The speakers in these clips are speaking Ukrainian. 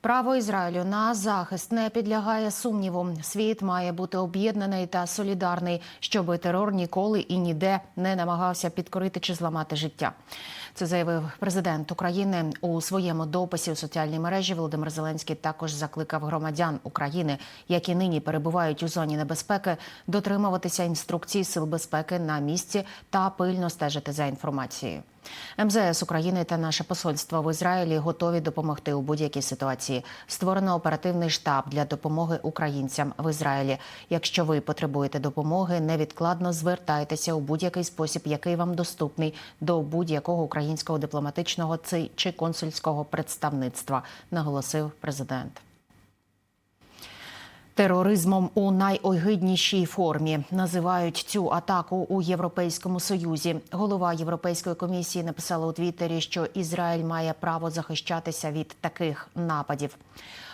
Право Ізраїлю на захист не підлягає сумніву. Світ має бути об'єднаний та солідарний, щоб терор ніколи і ніде не намагався підкорити чи зламати життя. Це заявив президент України у своєму дописі у соціальній мережі. Володимир Зеленський також закликав громадян України, які нині перебувають у зоні небезпеки, дотримуватися інструкцій сил безпеки на місці та пильно стежити за інформацією. МЗС України та наше посольство в Ізраїлі готові допомогти у будь-якій ситуації. Створено оперативний штаб для допомоги українцям в Ізраїлі. Якщо ви потребуєте допомоги, невідкладно звертайтеся у будь-який спосіб, який вам доступний до будь-якого українського дипломатичного чи консульського представництва, наголосив президент. Тероризмом у найогиднішій формі називають цю атаку у Європейському Союзі. Голова Європейської комісії написала у Твіттері, що Ізраїль має право захищатися від таких нападів.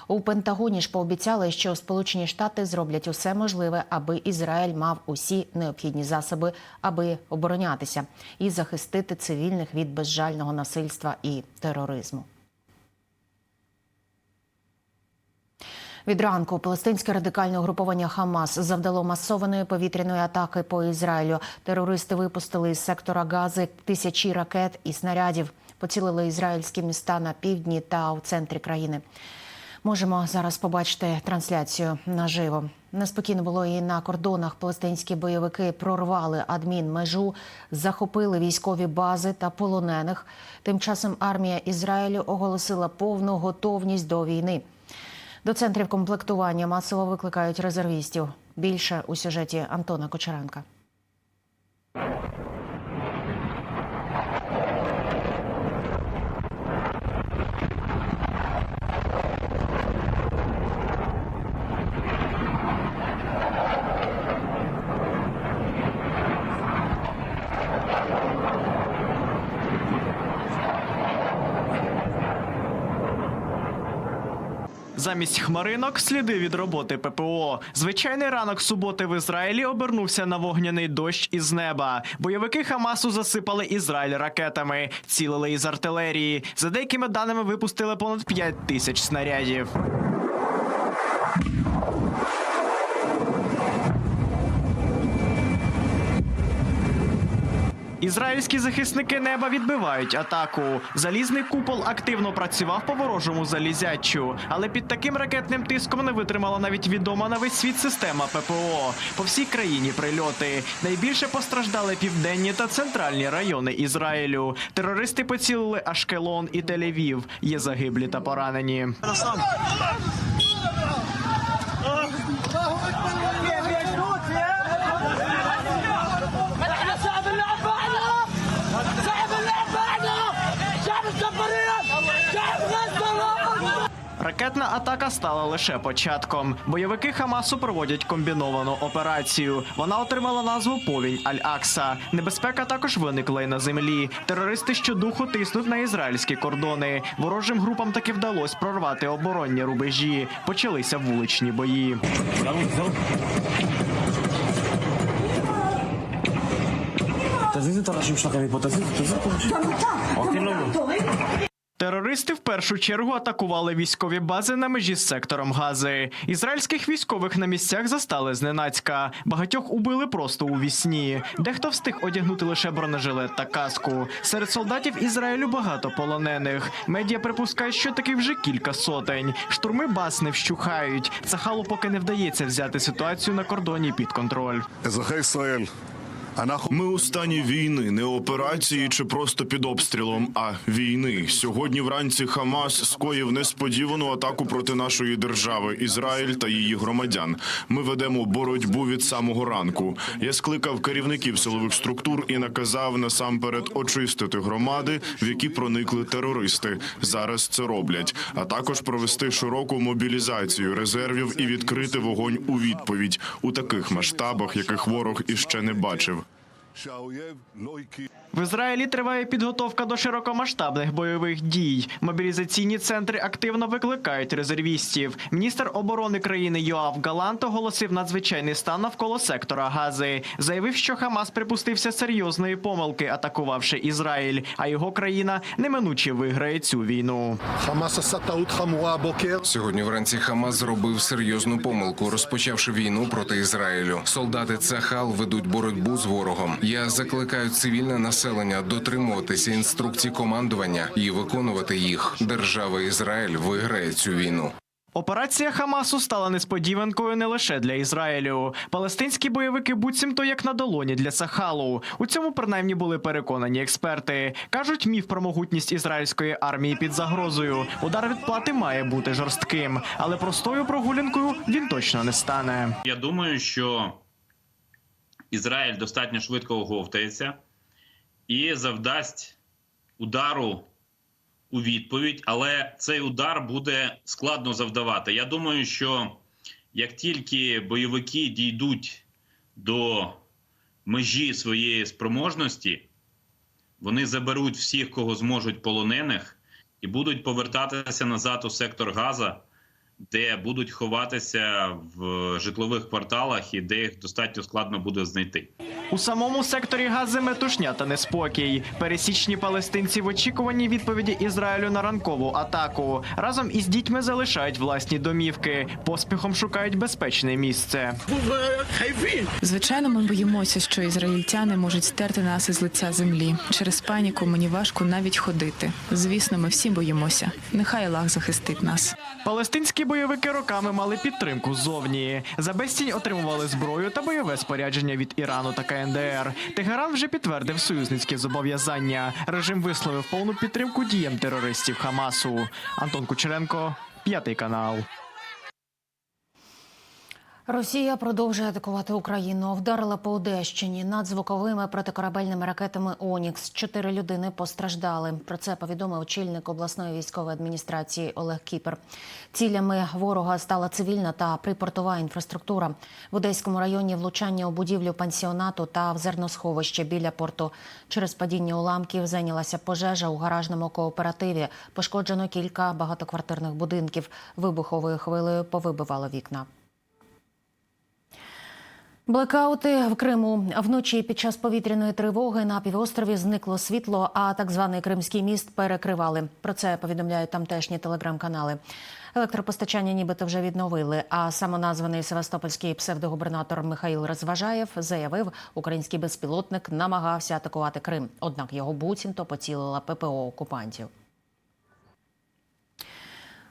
У Пентагоні ж пообіцяли, що Сполучені Штати зроблять усе можливе, аби Ізраїль мав усі необхідні засоби, аби оборонятися і захистити цивільних від безжального насильства і тероризму. Від ранку палестинське радикальне угруповання Хамас завдало масованої повітряної атаки по Ізраїлю. Терористи випустили із сектора Гази тисячі ракет і снарядів. Поцілили ізраїльські міста на півдні та у центрі країни. Можемо зараз побачити трансляцію наживо. Неспокійно було і на кордонах. Палестинські бойовики прорвали адмінмежу, захопили військові бази та полонених. Тим часом армія Ізраїлю оголосила повну готовність до війни. До центрів комплектування масово викликають резервістів. Більше у сюжеті Антона Кочеренка. Замість хмаринок сліди від роботи ППО. Звичайний ранок суботи в Ізраїлі обернувся на вогняний дощ із неба. Бойовики Хамасу засипали Ізраїль ракетами, цілили із артилерії. За деякими даними випустили понад 5 тисяч снарядів. Ізраїльські захисники неба відбивають атаку. Залізний купол активно працював по ворожому залізячу, але під таким ракетним тиском не витримала навіть відома на весь світ система ППО. По всій країні прильоти. Найбільше постраждали південні та центральні райони Ізраїлю. Терористи поцілили Ашкелон і Тель-Авів. Є загиблі та поранені. Ракетна атака стала лише початком. Бойовики Хамасу проводять комбіновану операцію. Вона отримала назву Повінь Аль-Акса. Небезпека також виникла й на землі. Терористи щодуху тиснуть на ізраїльські кордони. Ворожим групам таки вдалося прорвати оборонні рубежі. Почалися вуличні бої. תזיז את הראשים שלכם מפה, תזיז, תזיז את הראשים. Терористи в першу чергу атакували військові бази на межі з сектором Гази. Ізраїльських військових на місцях застали зненацька. Багатьох убили просто у вісні. Дехто встиг одягнути лише бронежилет та каску. Серед солдатів Ізраїлю багато полонених. Медіа припускають, що таких вже кілька сотень. Штурми баз не вщухають. Цахалу поки не вдається взяти ситуацію на кордоні під контроль. Ми у стані війни, не операції чи просто під обстрілом, а війни. Сьогодні вранці Хамас скоїв несподівану атаку проти нашої держави, Ізраїль та її громадян. Ми ведемо боротьбу від самого ранку. Я скликав керівників силових структур і наказав насамперед очистити громади, в які проникли терористи. Зараз це роблять, а також провести широку мобілізацію резервів і відкрити вогонь у відповідь у таких масштабах, яких ворог іще не бачив. שהאויב לא הכיר. В Ізраїлі триває підготовка до широкомасштабних бойових дій. Мобілізаційні центри активно викликають резервістів. Міністр оборони країни Йоав Галант оголосив надзвичайний стан навколо сектора Гази. Заявив, що Хамас припустився серйозної помилки, атакувавши Ізраїль, а його країна неминуче виграє цю війну. сьогодні вранці Хамас зробив серйозну помилку, розпочавши війну проти Ізраїлю. Солдати Цахал ведуть боротьбу з ворогом. Я закликаю цивільне населення дотримуватися інструкцій командування і виконувати їх. Держава Ізраїль виграє цю війну. Операція Хамасу стала несподіванкою не лише для Ізраїлю. Палестинські бойовики буцімто як на долоні для Сахалу. У цьому принаймні були переконані експерти. кажуть, міф про могутність ізраїльської армії під загрозою. Удар відплати має бути жорстким, але простою прогулянкою він точно не стане. Я думаю, що Ізраїль достатньо швидко оговтається і завдасть удару у відповідь, але цей удар буде складно завдавати. Я думаю, що як тільки бойовики дійдуть до межі своєї спроможності, вони заберуть всіх, кого зможуть полонених, і будуть повертатися назад у сектор Газа, де будуть ховатися в житлових кварталах і де їх достатньо складно буде знайти. У самому секторі Гази метушня та неспокій. Пересічні палестинці в очікуванні відповіді Ізраїлю на ранкову атаку. Разом із дітьми залишають власні домівки, поспіхом шукають безпечне місце. Звичайно, ми боїмося, що ізраїльтяни можуть стерти нас із лиця землі. Через паніку мені важко навіть ходити. Звісно, ми всі боїмося. Нехай Аллах захистить нас. Палестинські бойовики роками мали підтримку ззовні. За безцінь отримували зброю та бойове спорядження від Ірану та КНДР. Тегеран вже підтвердив союзницькі зобов'язання. Режим висловив повну підтримку діям терористів Хамасу. Антон Кучеренко, п'ятий канал. Росія продовжує атакувати Україну. Вдарила по Одещині надзвуковими протикорабельними ракетами Онікс. Чотири людини постраждали. Про це повідомив очільник обласної військової адміністрації Олег Кіпер. Цілями ворога стала цивільна та припортова інфраструктура. В Одеському районі влучання у будівлю пансіонату та в зерносховище біля порту. Через падіння уламків зайнялася пожежа у гаражному кооперативі. Пошкоджено кілька багатоквартирних будинків. Вибуховою хвилею повибивало вікна. Блекаути в Криму вночі під час повітряної тривоги на півострові зникло світло, а так званий Кримський міст перекривали. Про це повідомляють тамтешні телеграм-канали. Електропостачання нібито вже відновили. А самоназваний севастопольський псевдогубернатор Михаїл Розважаєв заявив, український безпілотник намагався атакувати Крим. Однак його буцімто поцілила ППО окупантів.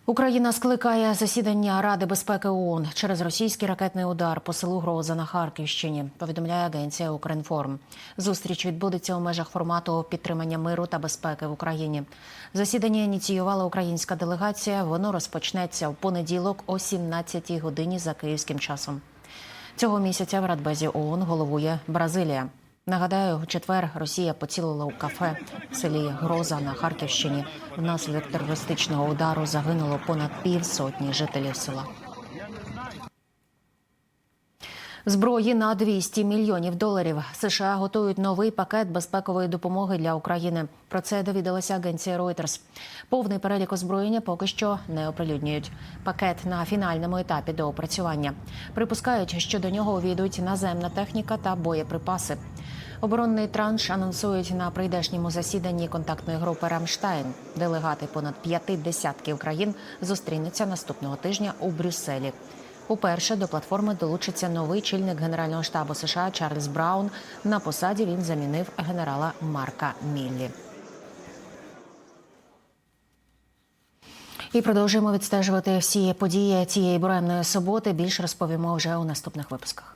Україна скликає засідання Ради безпеки ООН через російський ракетний удар по селу Гроза на Харківщині. Повідомляє агенція Укрінформ. Зустріч відбудеться у межах формату підтримання миру та безпеки в Україні. Засідання ініціювала українська делегація. Воно розпочнеться в понеділок о 17-й годині за київським часом. Цього місяця в Радбезі ООН головує Бразилія. Нагадаю, у четвер Росія поцілила у кафе в селі Гроза на Харківщині. Внаслідок терористичного удару загинуло понад півсотні жителів села. Зброї на 200 мільйонів доларів. США готують новий пакет безпекової допомоги для України. Про це довідалася агенція Reuters. Повний перелік озброєння поки що не оприлюднюють. Пакет на фінальному етапі доопрацювання. Припускають, що до нього увійдуть наземна техніка та боєприпаси. Оборонний транш анонсують на прийдешньому засіданні контактної групи Рамштайн. Делегати понад п'яти десятків країн зустрінуться наступного тижня у Брюсселі. Уперше до платформи долучиться новий чільник Генерального штабу США Чарльз Браун. На посаді він замінив генерала Марка Міллі. І продовжуємо відстежувати всі події цієї буремної суботи. Більше розповімо вже у наступних випусках.